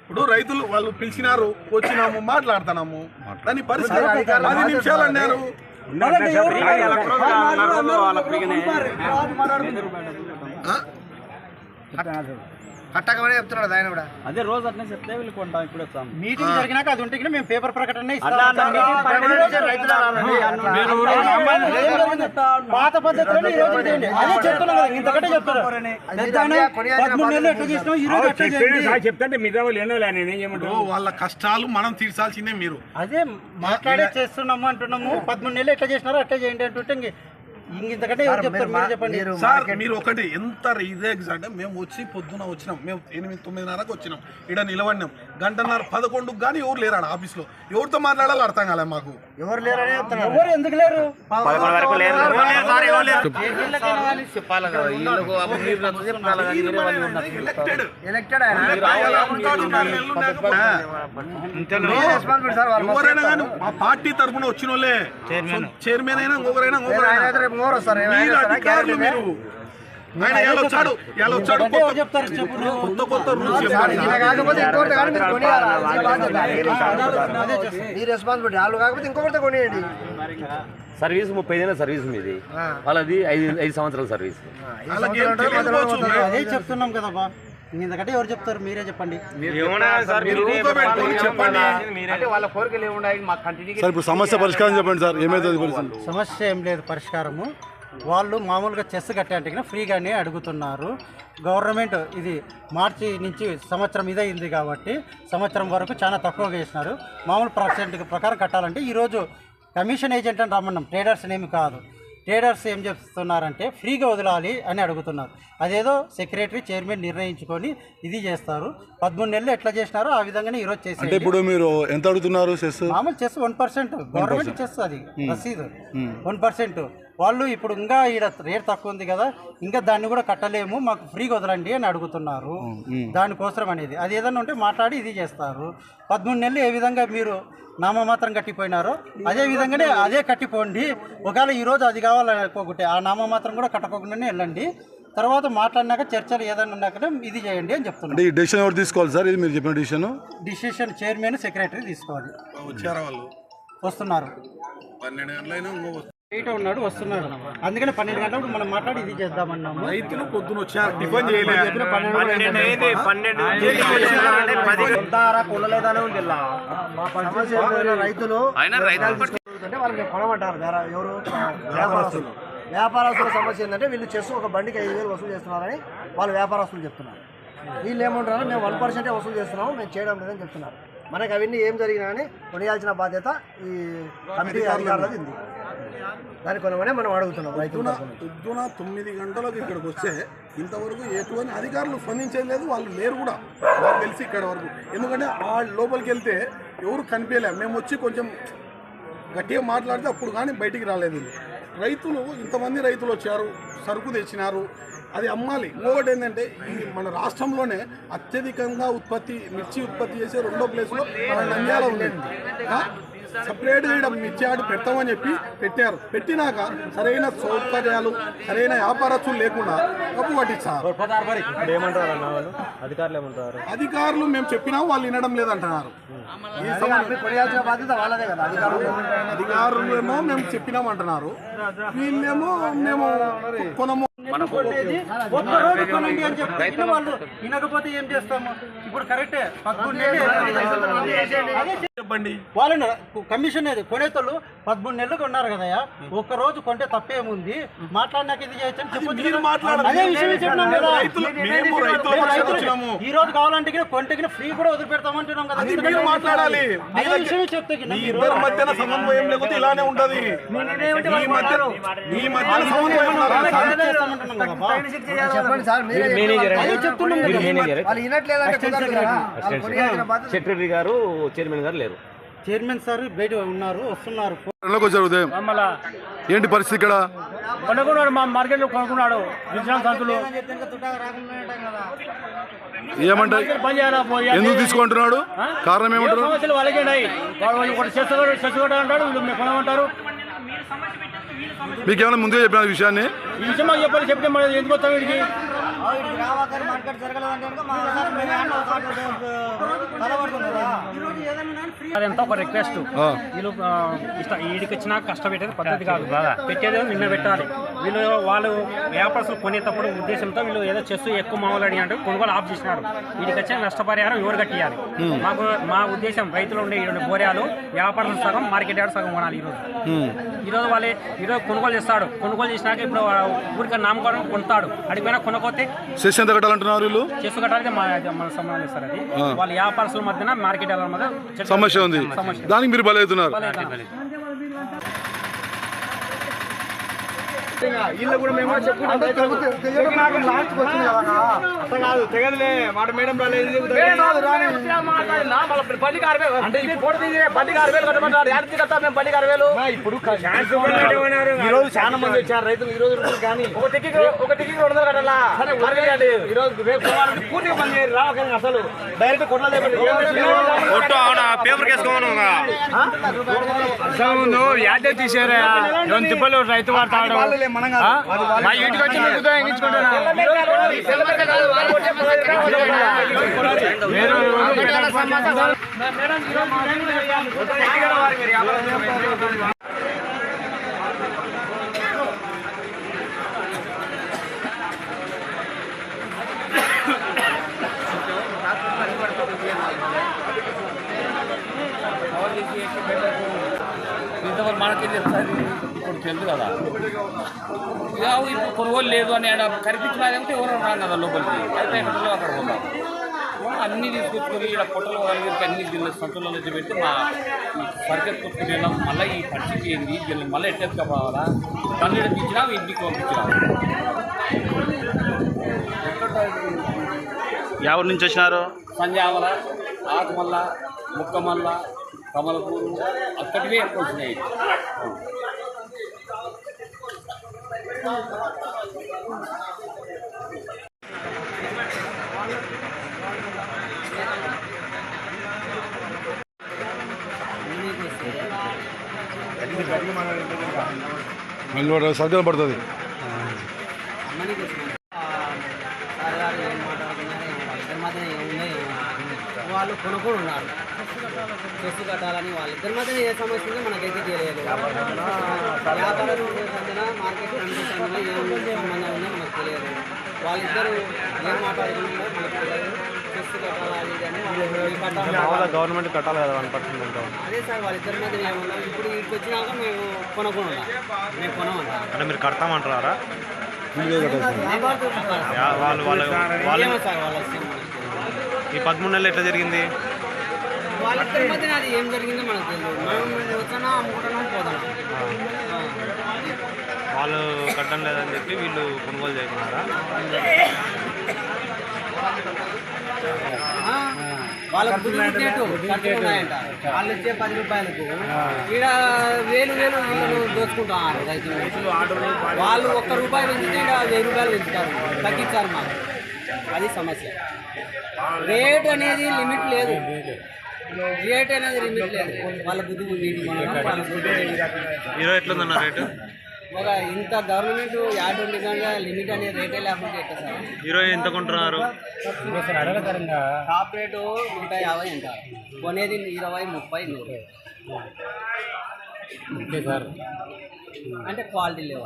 ఇప్పుడు రైతులు వాళ్ళు పిలిచినారు వచ్చినాము మాట్లాడుతున్నాము. దాని పరిస్థితి పది నిమిషాలు అన్నారు. ఆ? కట్టకమని చెప్తున్నాడు ఆయన కూడా. అదే రోజు అట్నే చెప్తే వీళ్ళు కొంటాం ఇప్పుడు వస్తాం. మీటింగ్ జరిగినాక అది ఉంటే మేము పేపర్ ప్రకటన పాత పద్ధతిలో ఈ రోజు ఇదేంటి? అదే చెప్తున్నాం కదా ఇంతకంటే చేయండి. చెప్తుంటే మీద వాళ్ళు ఇప్పుడు వాళ్ళ కష్టాలు మనం తీర్చాల్సిందే మీరు. అదే మాట్లాడే చేస్తున్నాము అంటున్నాము. పదమూడు నెలలు ఎట్లా చేసినారో అట్లా చేయండి అంటుంటే ఇంతకంటే మీరు చెప్పండి. సార్ మీరు ఒకటి ఎంత ఇదే ఎగ్జాక్ట్? మేము వచ్చి పొద్దున వచ్చినాం. మేము ఎనిమిది తొమ్మిదిన్నరకు వచ్చినాం. ఇక్కడ నిలబడినాం. గంటన్నర పదకొండుకు కానీ ఎవరు లేరు ఆడ ఆఫీస్లో? ఎవరితో మాట్లాడాలో అర్థం కాలే మాకు. ఎవరు లేరని చెప్తున్నారు. ఎవరు ఎందుకు లేరు? ఎవరైనా కానీ మా పార్టీ తరఫున వచ్చిన వాళ్ళే చైర్మన్ అయినా ఇంకొకరైనా ఆయన ఇంకొకరైనా మోర్ వస్తారు? మీరు? అధికారులు మీరు. ఆయన ఎలా వచ్చాడు? ఎలా వచ్చాడు? అంటే ఎవరు కొత్త చెప్తారు? చెప్పు నువ్వు. కొత్త కొత్త రూల్స్ ఈయన చెప్పారు కాకపోతే. మీ రెస్పాన్సిబిలిటీ వాళ్ళు ఇంకొకరితో కొనియండి. సర్వీస్ ముప్పై ఐదు సర్వీస్ మీది. వాళ్ళది ఐదు ఐదు సంవత్సరాల సర్వీస్. చెప్తున్నాం కదా ఇంతకంటే ఎవరు చెప్తారు? మీరే చెప్పండి. మీరు ఊరుకోబెట్టుకొని చెప్పండి. సార్ ఇప్పుడు సమస్య పరిష్కారం చెప్పండి సార్. ఏమైతుంది పరిస్థితి సమస్య ఏం లేదు పరిష్కారము. వాళ్ళు మామూలుగా చెస్ కట్టేంటికి ఫ్రీగానే అడుగుతున్నారు. గవర్నమెంట్ ఇది మార్చి నుంచి సంవత్సరం ఇదైంది కాబట్టి సంవత్సరం వరకు చాలా తక్కువగా చేసినారు మామూలు పర్సెంట్ ప్రకారం కట్టాలంటే ఈరోజు కమిషన్ ఏజెంట్ అని రమ్మన్నాం. ట్రేడర్స్ ఏమి కాదు. ట్రేడర్స్ ఏం చెప్తున్నారంటే ఫ్రీగా వదలాలి అని అడుగుతున్నారు. అదేదో సెక్రటరీ చైర్మన్ నిర్ణయించుకొని ఇది చేస్తారు. పదమూడు నెలలు ఎట్లా చేసినారో ఆ విధంగానే ఈరోజు చేసి ఇప్పుడు మీరు ఎంత అడుగుతున్నారు సెస్ మామూలు cess one percent. Government cess అది రసీదు. One percent. వాళ్ళు ఇప్పుడు ఇంకా ఈడ రేట్ తక్కువ ఉంది కదా ఇంకా దాన్ని కూడా కట్టలేము మాకు ఫ్రీగా వదలండి అని అడుగుతున్నారు. దానికోసం అనేది. అది ఏదన్నా ఉంటే మాట్లాడి ఇది చేస్తారు. పదమూడు నెలలు ఏ విధంగా మీరు నామమాత్రం కట్టిపోయినారో అదే విధంగానే అదే కట్టిపోండి. ఒకవేళ ఈరోజు అది కావాలనుకోకుంటే ఆ నామమాత్రం కూడా కట్టకోకుండానే వెళ్ళండి. తర్వాత మాట్లాడినాక చర్చలు ఏదైనా ఉన్నాక ఇది చేయండి అని ఈ డెసిషన్ ఎవరు తీసుకోవాలి సార్? ఇది మీరు చెప్పిన డెసిషన్ డిసిషన్ చైర్మన్ సెక్రటరీ తీసుకోవాలి. వచ్చారా వాళ్ళు? వస్తున్నారు. పన్నెండు గంటలైనా ఉన్నాడు వస్తున్నాడు. అందుకని పన్నెండు గంటలకు మనం మాట్లాడి ఇది చేద్దామన్నాము. రైతులు పొద్దున వచ్చారు. టిఫిన్ చేయలేదు రైతులు అంటే వాళ్ళని కొనమంటారు. వేరే ఎవరు? వ్యాపారస్తులు. వ్యాపారస్తుల సమస్య ఏంటంటే వీళ్ళు చెస్ ఒక బండికి ఐదు వేలు వసూలు చేస్తున్నారని వాళ్ళు వ్యాపారస్తులు చెప్తున్నారు. వీళ్ళు ఏమంటారు మేము వన్ పర్సెంటే వసూలు చేస్తున్నాము మేము చేయడం లేదని చెప్తున్నారు. మనకి అవన్నీ ఏం జరిగినా కానీ కొనియాల్సిన బాధ్యత ఈ కమిటీ అధికారులది ఉంది. దాని కొనమనే మనం అడుగుతున్నాం రైతుల పొద్దున తొమ్మిది గంటలకు ఇక్కడికి వస్తే ఇంతవరకు ఎటువంటి అధికారులు స్పందించేది లేదు వాళ్ళు లేరు కూడా. నాకు తెలిసి ఇక్కడ వరకు. ఎందుకంటే ఆ లోపలికి వెళ్తే ఎవరు కనిపించలే. మేము వచ్చి కొంచెం గట్టిగా మాట్లాడితే అప్పుడు కానీ బయటికి రాలేదు వీళ్ళు. రైతులు ఇంతమంది రైతులు వచ్చారు సరుకు తెచ్చినారు. అది అమ్మాలి. ఇంకొకటి ఏంటంటే ఈ మన రాష్ట్రంలోనే అత్యధికంగా ఉత్పత్తి మిర్చి ఉత్పత్తి చేసే రెండో ప్లేస్లో మన నంద్యాల ఉండేది సపరేట్గా ఇక్కడ మిర్చి ఆడి పెడతామని చెప్పి పెట్టారు. పెట్టినాక సరైన సౌకర్యాలు సరైన వ్యాపారస్తులు లేకుండా కప్పు పట్టించారు. అధికారులు మేము చెప్పినా వాళ్ళు వినడం లేదంటున్నారు. అధికారులేమో మేము చెప్పినామంటున్నారు. వీళ్ళేమో మేము కొనము. కొనేది ఒక్క రోజు కొనండి అని చెప్తే వాళ్ళు వినకపోతే ఏం చేస్తాము? ఇప్పుడు కరెక్టే. పదమూడు నెలలు. చెప్పండి. వాళ్ళని కమిషన్ అది కొనేతోళ్ళు పదమూడు నెలలు కొన్నారు కదయ్యా. ఒక్క రోజు కొంటే తప్పేముంది? మాట్లాడినాక ఇది చేయొచ్చు కదా. కదా. ఈ రోజు కావాలంటే కొంటే ఫ్రీ కూడా వదిలిపెడతామంటున్నాం కదా. మాట్లాడాలి. అదే చెప్తే మధ్యన సమన్వయం లేకపోతే ఇలానే ఉంటది కదా. చెప్పండి సార్ మీరే అదే చెప్తున్నాం సెక్రటరీ గారు చైర్మన్ గారు లేరు. చైర్మన్ సార్ బయట ఉన్నారు వస్తున్నారు. ఉదయం. ఏంటి పరిస్థితి ఇక్కడ? కొనుక్కున్నాడు మా మార్కెట్లో కొనుక్కున్నాడు. విశ్రాంతి సంతులు పోయి ఎందుకు తీసుకుంటున్నాడు? కారణం ఏమంటారు వాళ్ళకే ఉన్నాయి. వాడు వాళ్ళు ఒకటి చేస్తాడు చేస్తాడు అంటాడు వీళ్ళు మేము కొనమంటారు. మీకు ఏమైనా ముందే చెప్పిన విషయాన్ని? ఈ విషయం మాకు చెప్పాలి చెప్తే మరి ఎందుకు వస్తాం వీడికి? రావాకని మార్కెట్ జరగలేదంటే కనుక మా కదా అదంతా ఒక రిక్వెస్ట్. వీళ్ళు వీడికి వచ్చినా కష్టపెట్టేది పద్ధతి కాదు. పెట్టేది నిన్న పెట్టాలి. వీళ్ళు వాళ్ళు వ్యాపారస్తులు కొనేటప్పుడు ఉద్దేశంతో వీళ్ళు ఏదో చేస్తూ ఎక్కువ మామూలు అడిగి అంటే కొనుగోలు ఆఫ్ చేసినారు. వీడికి వచ్చే నష్టపరిహారం ఎవరు కట్టియాలి? మాకు మా ఉద్దేశం రైతులు ఉండే ఈ రెండు బోర్యాలు వ్యాపారం సగం మార్కెట్ యార్డ్ సగం కొనాలి ఈరోజు. ఈరోజు వాళ్ళే ఈరోజు కొనుగోలు చేస్తాడు. కొనుగోలు చేసినాక ఇప్పుడు ఊరికి నామకరణం కొనుతాడు అడిగిపోయినా కొనుక్కోతే సెస్ ఎంత కట్టాలంటున్నారు వీళ్ళు చేసు మన సార్ అది. వాళ్ళ వ్యాపారస్తుల మధ్యన మార్కెట్ సమస్య ఉంది. దానికి మీరు బలవుతున్నారు వీళ్ళు కూడా మేము అట్లా కాదు. తెగదులే. మాట మేడం రాలేదు వేలు. అంటే ఇప్పుడు వేలు కట్టమంటారు యాడికి కట్టా మేము పదికి ఆరు వేలు. ఇప్పుడు ఈ రోజు చాలా మంది వచ్చారు రైతులు. ఈ రోజు కానీ ఒక టికెట్ ఒక టికెట్ రెండు వందలు కట్టాలా? అరవేయండి ఈ రోజు రేపు పూర్తిగా పని చేయరు రావకండి అసలు. డైరెక్ట్ కొట్ల పేపర్ కేసుకోమను ముందు యాదే తీసారా? రెండు తిప్పలు రైతు వాడతాడు మా ఇంటికి వచ్చి మీకు ఇంతవరకు మనకి తెలుస్తుంది తెలుసు కదా. ఇప్పుడు కొనుగోలు లేదు అని ఆడ కనిపించలేదంటే ఎవరు రాను కదా లోపలికి. అయితే అక్కడ పోతాం అన్నీ తీసుకొచ్చుకొని ఇక్కడ పొట్టలు వాళ్ళకి అన్ని జిల్లా సంతుల్లో నుంచి పెట్టి మా సర్కెట్ కొట్టుకుని వెళ్ళాం మళ్ళీ ఈ పరిస్థితి ఏంది? వీళ్ళని మళ్ళీ ఎట్టెత్తుక పోవాలా పన్నెండు తెచ్చినా ఇంటికి పంపించినా. ఎవరి నుంచి వచ్చినారు? సంజావల ఆకుమల్ల ముక్కమల్ల కమలపూరు అక్కడివే ఎక్కువ వచ్చినాయి మళ్ళీ సర్గం పడుతుంది వాళ్ళు కొనుక్కొని ఉన్నారు. చెస్సు కట్టాలని వాళ్ళిద్దరి మధ్య ఏ సమస్య ఉందో మనకైతే తెలియదు. వ్యాపారం సంబంధన మార్కెట్ రెండు ఏ సంబంధం ఉందో మనకు తెలియదు. వాళ్ళిద్దరు ఏం మాట్లాడుకున్నారో మనకు తెలియదు. చెస్సు కట్టాలి అని. గవర్నమెంట్ కట్టాలి కదా వన్ పర్సెంట్ అదే సార్ వాళ్ళిద్దరి మధ్య ఏమన్నా ఇప్పుడు ఇక్కడికి వచ్చినాక మేము కొనుక్కొని మేము కొనమంటాం అంటే మీరు కడతామంటారా వాళ్ళు వాళ్ళ వాళ్ళు సార్ వాళ్ళ. ఈ పదమూడు నెలలు ఎట్లా జరిగింది? అది ఏం జరిగిందో మనకు తెలియదు. మనం వచ్చినా అమ్ముకుంటున్నా పోతున్నాం వాళ్ళు కట్టడం లేదని చెప్పి వీళ్ళు కొనుగోలు చేయకున్నారా వాళ్ళకు వాళ్ళు ఇచ్చే పది రూపాయలకు ఈడ వేలు వేలు వీళ్ళు దోచుకుంటారు రైతులు. వాళ్ళు ఒక్క రూపాయి పెంచితే ఈడ వెయ్యి రూపాయలు పెంచుతారు. తగ్గించారు మాకు. అది సమస్య. రేట్ అనేది లిమిట్ లేదు. రేట్ అనేది లిమిట్ లేదు. వాళ్ళ బుద్ధి ఈరోజు ఎట్లుందన్న రేటు? ఒక ఇంత గవర్నమెంట్ యాడ్ ఉంది కనుక లిమిట్ అనే రేటే ఎట్లా సార్ ఈరోజు ఎంత కొంటున్నారు? టాప్ రేటు నూట యాభై అంట కొనేది ఇరవై ముప్పై నూరు. అంటే క్వాలిటీ లేవు?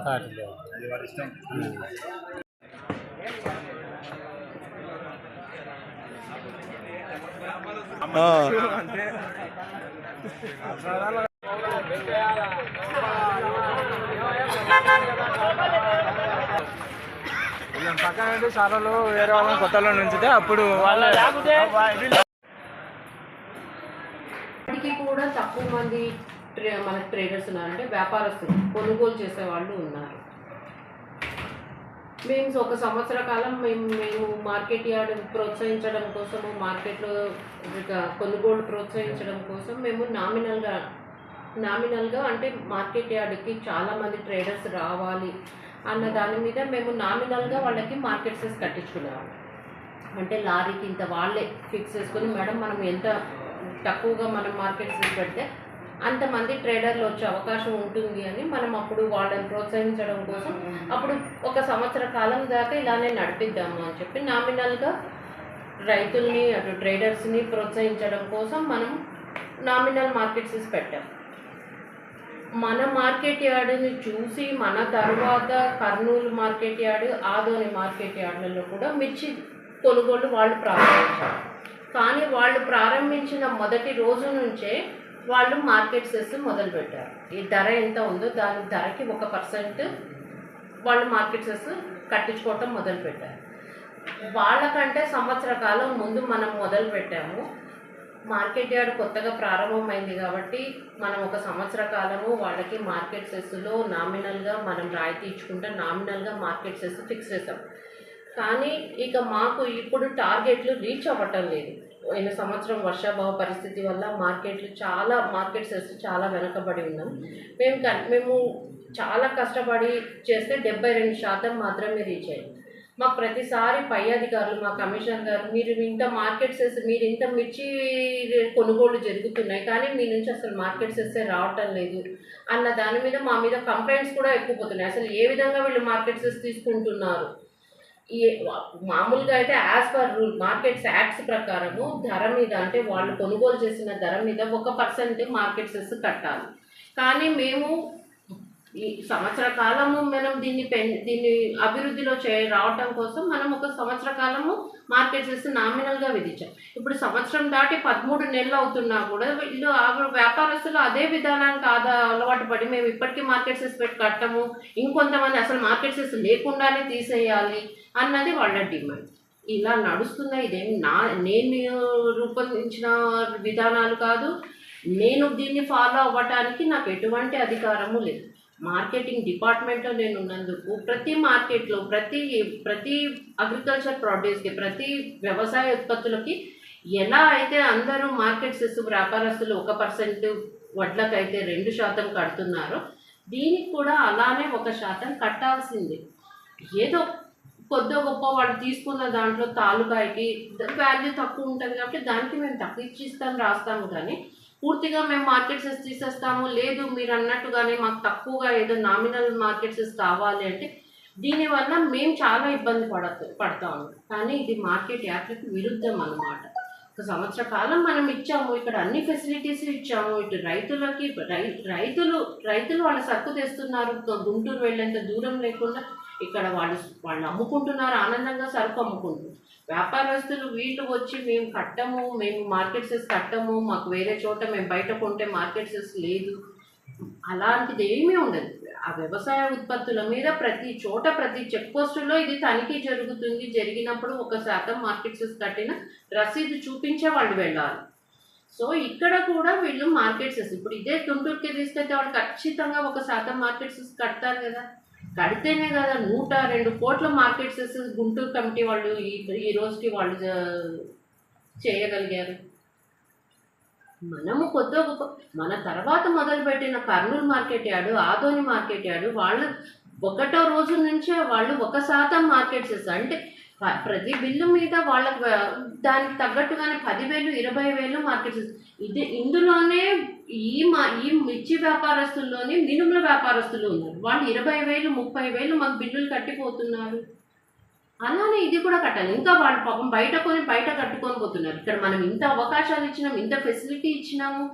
పక్కన సార్లు వేరే వాళ్ళని కొత్తలో నుంచితే అప్పుడు వాళ్ళ కూడా తక్కువ మంది మనకి మన ట్రేడర్స్ ఉన్నారంటే వ్యాపారస్తులు కొనుగోలు చేసే వాళ్ళు ఉన్నారు. మేము ఒక సంవత్సర కాలం మేము మేము మార్కెట్ యార్డ్ ప్రోత్సహించడం కోసము మార్కెట్లో కొనుగోలు ప్రోత్సహించడం కోసం మేము నామినల్గా నామినల్గా అంటే మార్కెట్ యార్డ్కి చాలామంది ట్రేడర్స్ రావాలి అన్న దాని మీద మేము నామినల్గా వాళ్ళకి మార్కెట్ సెస్ కట్టించుకునేవాళ్ళం. అంటే లారీకి ఇంత వాళ్ళే ఫిక్స్ చేసుకొని మేడం మనం ఎంత తక్కువగా మనం మార్కెట్ సెస్ పెడితే అంతమంది ట్రేడర్లు వచ్చే అవకాశం ఉంటుంది అని మనం అప్పుడు వాళ్ళని ప్రోత్సహించడం కోసం అప్పుడు ఒక సంవత్సర కాలం దాకా ఇలానే నడిపిద్దాము అని చెప్పి నామినల్గా రైతుల్ని అటు ట్రేడర్స్ని ప్రోత్సహించడం కోసం మనం నామినల్ మార్కెట్స్ పెట్టాం. మన మార్కెట్ యార్డుని చూసి మన తర్వాత Kurnool market yard Adoni market యార్డులలో కూడా మిర్చి కొనుగోలు వాళ్ళు ప్రారంభించారు. కానీ వాళ్ళు ప్రారంభించిన మొదటి రోజు నుంచే వాళ్ళు మార్కెట్ సెస్ మొదలుపెట్టారు ఈ ధర ఎంత ఉందో దాని ధరకి ఒక పర్సెంట్ వాళ్ళు మార్కెట్ సెస్ కట్టించుకోవటం మొదలుపెట్టారు వాళ్ళకంటే సంవత్సర కాలం ముందు మనం మొదలు పెట్టాము. మార్కెట్ యార్డ్ కొత్తగా ప్రారంభమైంది కాబట్టి మనం ఒక సంవత్సర కాలము వాళ్ళకి మార్కెట్ సెస్సులో నామినల్గా మనం రాయితీ ఇచ్చుకుంటే నామినల్గా మార్కెట్ సెస్ ఫిక్స్ చేస్తాం. కానీ ఇక మాకు ఇప్పుడు టార్గెట్లు రీచ్ అవ్వటం లేదు. పోయిన సంవత్సరం వర్షాభావ పరిస్థితి వల్ల మార్కెట్లు చాలా మార్కెట్ సెస్ చాలా వెనకబడి ఉన్నాం మేము మేము చాలా కష్టపడి చేస్తే డెబ్బై రెండు శాతం మాత్రమే రీచ్ అయ్యింది మాకు ప్రతిసారి పై అధికారులు మా కమిషనర్ గారు మీరు ఇంత మార్కెట్ సెస్ మీరు ఇంత మిర్చి కొనుగోలు జరుగుతున్నాయి కానీ మీ నుంచి అసలు మార్కెట్ సెస్సే రావటం లేదు అన్న దాని మీద మా మీద కంప్లైంట్స్ కూడా ఎక్కువ పోతున్నాయి. అసలు ఏ విధంగా వీళ్ళు మార్కెట్ సెస్ తీసుకుంటున్నారు? ఈ మామూలుగా అయితే as per rule markets acts ప్రకారము ధర మీద అంటే వాళ్ళు కొనుగోలు చేసిన ధర మీద ఒక పర్సెంట్ మార్కెట్స్ కట్టాలి. కానీ మేము ఈ సంవత్సర కాలము మనం దీన్ని పెన్ దీన్ని అభివృద్ధిలో చే రావటం కోసం మనం ఒక సంవత్సర కాలము మార్కెట్ చేసి నామినల్గా విధించాం. ఇప్పుడు సంవత్సరం దాటి పదమూడు నెలలు అవుతున్నా కూడా వీళ్ళు ఆ వ్యాపారస్తులు అదే విధానానికి ఆదా అలవాటు పడి మేము ఇప్పటికీ మార్కెట్ సెస్ పెట్టి కట్టము ఇంకొంతమంది అసలు మార్కెట్ సెస్ లేకుండానే తీసేయాలి అన్నది వాళ్ళ డిమాండ్. ఇలా నడుస్తున్న ఇదేమి నా నేను రూపొందించిన విధానాలు కాదు నేను దీన్ని ఫాలో అవ్వటానికి నాకు ఎటువంటి అధికారము లేదు. మార్కెటింగ్ డిపార్ట్మెంట్లో నేను ఉన్నందుకు ప్రతి మార్కెట్లో ప్రతి ప్రతి అగ్రికల్చర్ ప్రొడ్యూస్కి ప్రతి వ్యవసాయ ఉత్పత్తులకి ఎలా అయితే అందరూ మార్కెట్ సెస్ వ్యాపారస్తులు ఒక పర్సెంట్ వడ్లకైతే రెండు శాతం కడుతున్నారో దీనికి కూడా అలానే ఒక శాతం కట్టాల్సింది. ఏదో కొద్ది గొప్ప వాళ్ళు తీసుకున్న దాంట్లో తాలూకాయకి వాల్యూ తక్కువ ఉంటుంది కాబట్టి దానికి మేము తక్కువ ఇచ్చిస్తాం రాస్తాము కానీ పూర్తిగా మేము మార్కెట్స్ తీసేస్తాము. లేదు మీరు అన్నట్టుగానే మాకు తక్కువగా ఏదో నామినల్ మార్కెట్స్ కావాలి అంటే దీనివల్ల మేము చాలా ఇబ్బంది పడత పడతాము. కానీ ఇది మార్కెట్ యాప్లకు విరుద్ధం అన్నమాట. ఒక సంవత్సర కాలం మనం ఇచ్చాము ఇక్కడ అన్ని ఫెసిలిటీస్ ఇచ్చాము. ఇటు రైతులకి రై రైతులు రైతులు వాళ్ళ సరుకు తెస్తున్నారు. గుంటూరు వెళ్ళేంత దూరం లేకుండా ఇక్కడ వాళ్ళు వాళ్ళు అమ్ముకుంటున్నారు ఆనందంగా సరుకు అమ్ముకుంటున్నారు. వ్యాపారస్తులు వీళ్ళు వచ్చి మేము కట్టము మేము మార్కెట్ సెస్ కట్టము మాకు వేరే చోట మేము బయట కొంటే మార్కెట్ సెస్ లేదు. అలాంటిది ఏమీ ఉండదు. ఆ వ్యవసాయ ఉత్పత్తుల మీద ప్రతి చోట ప్రతి చెక్ పోస్టులో ఇది తనిఖీ జరుగుతుంది. జరిగినప్పుడు ఒక శాతం మార్కెట్ సెస్ కట్టిన రసీదు చూపించే వాళ్ళు వెళ్ళాలి. సో ఇక్కడ కూడా వీళ్ళు మార్కెట్స్ ఇప్పుడు ఇదే గుంటూరుకి తీసుకెళ్తే వాళ్ళు ఖచ్చితంగా ఒక శాతం మార్కెట్స్ కడతారు కదా. కడితేనే కదా నూట రెండు కోట్ల మార్కెట్ సెసెస్ గుంటూరు కమిటీ వాళ్ళు ఈ ఈ రోజుకి వాళ్ళు చేయగలిగారు. మనము కొత్త మన తర్వాత మొదలుపెట్టిన Kurnool market yard Adoni market yard వాళ్ళు ఒకటో రోజు నుంచే వాళ్ళు ఒక శాతం మార్కెట్ చేస్తారు అంటే ప్రతి బిల్లు మీద వాళ్ళకి దానికి తగ్గట్టుగానే పదివేలు ఇరవై వేలు మార్కెట్ చేస్తారు ఇది ఇందులోనే ఈ మా ఈ మిర్చి వ్యాపారస్తుల్లోనే మినుముల వ్యాపారస్తులు ఉన్నారు. వాళ్ళు ఇరవై వేలు ముప్పై వేలు మాకు బిల్లులు కట్టిపోతున్నారు. అలానే ఇది కూడా కట్టాలి. ఇంకా వాళ్ళు పాపం బయట కొని బయట కట్టుకొని పోతున్నారు. ఇక్కడ మనం ఇంత అవకాశాలు ఇచ్చినాం ఇంత ఫెసిలిటీ ఇచ్చినాము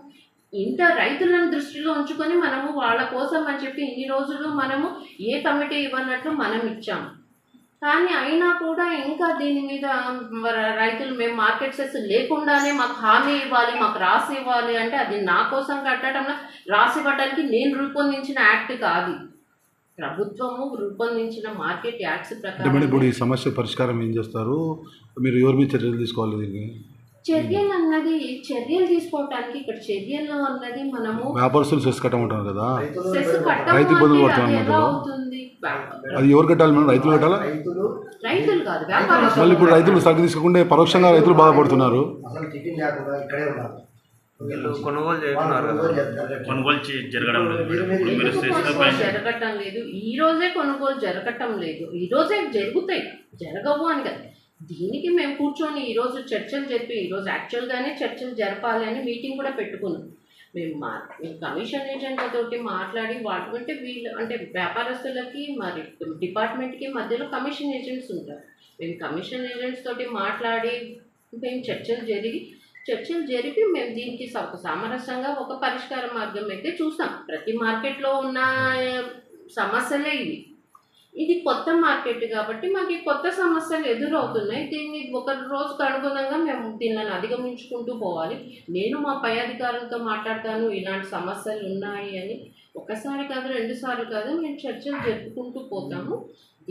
ఇంత రైతులను దృష్టిలో ఉంచుకొని మనము వాళ్ళ కోసం అని చెప్పి ఇన్ని రోజులు మనము ఏ కమిటీ ఇవ్వనట్లు మనం ఇచ్చాము. కానీ అయినా కూడా ఇంకా దీని మీద రైతులు మేము మార్కెట్ సెస్ లేకుండానే మాకు హామీ ఇవ్వాలి మాకు రాసి ఇవ్వాలి అంటే అది నా కోసం కట్టడంలో రాసి ఇవ్వడానికి నేను రూపొందించిన యాక్ట్ కాదు. ప్రభుత్వము రూపొందించిన మార్కెట్ యాక్ట్స్ ప్రకారం ఇప్పుడు ఈ సమస్య పరిష్కారం ఏం చేస్తారు మీరు ఎవరి మీద చర్యలు తీసుకోవాలి దీనికి చర్యలు అన్నది చర్యలు తీసుకోవటానికి ఇక్కడ చర్యలు అన్నది మనము వ్యాపారస్తులు సెస్ కట్టమంటారు కదా? రైతు ఇబ్బందులు అంటే పడుతున్నారు అది ఎవరు కట్టాలి మేడం? రైతులు కట్టాలా? రైతులు రైతులు కాదు మళ్ళీ వ్యాపారస్తులు ఇప్పుడు రైతులు సరుకు తీసుకోకుండా పరోక్షంగా రైతులు బాధపడుతున్నారు. వీళ్ళు కొనుగోలు చేస్తున్నారు జరగడం జరగటం లేదు. ఈ రోజే కొనుగోలు జరగటం లేదు. ఈ రోజే జరుగుతాయి. జరగవు అని కదా. దీనికి మేము కూర్చొని ఈరోజు చర్చలు జరిపి ఈరోజు యాక్చువల్గానే చర్చలు జరపాలి అని మీటింగ్ కూడా పెట్టుకున్నాం. మేము మా మేము కమిషన్ ఏజెంట్లతోటి మాట్లాడి వాటి అంటే వీళ్ళు అంటే వ్యాపారస్తులకి మరి డిపార్ట్మెంట్కి మధ్యలో కమిషన్ ఏజెంట్స్ ఉంటారు. మేము కమిషన్ ఏజెంట్స్ తోటి మాట్లాడి మేము చర్చలు జరిగి చర్చలు జరిపి మేము దీనికి స- ఒక సామరస్యంగా ఒక పరిష్కార మార్గం అయితే చూస్తాం ప్రతి మార్కెట్లో ఉన్న సమస్యలే ఇవి. ఇది కొత్త మార్కెట్ కాబట్టి మాకు ఈ కొత్త సమస్యలు ఎదురవుతున్నాయి. దీన్ని ఒక రోజుకు అనుగుణంగా మేము దీనిని అధిగమించుకుంటూ పోవాలి. నేను మా పై అధికారులతో మాట్లాడతాను ఇలాంటి సమస్యలు ఉన్నాయి అని. ఒకసారి కాదు రెండు సార్లు కాదు మేము చర్చలు జరుపుకుంటూ పోతాము.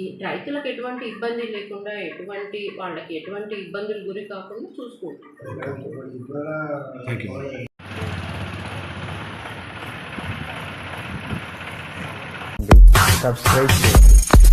ఈ రైతులకు ఎటువంటి ఇబ్బంది లేకుండా ఎటువంటి వాళ్ళకి ఎటువంటి ఇబ్బందులు గురి కాకుండా చూసుకుంటాం. సబ్స్క్రైబ్ చేయండి.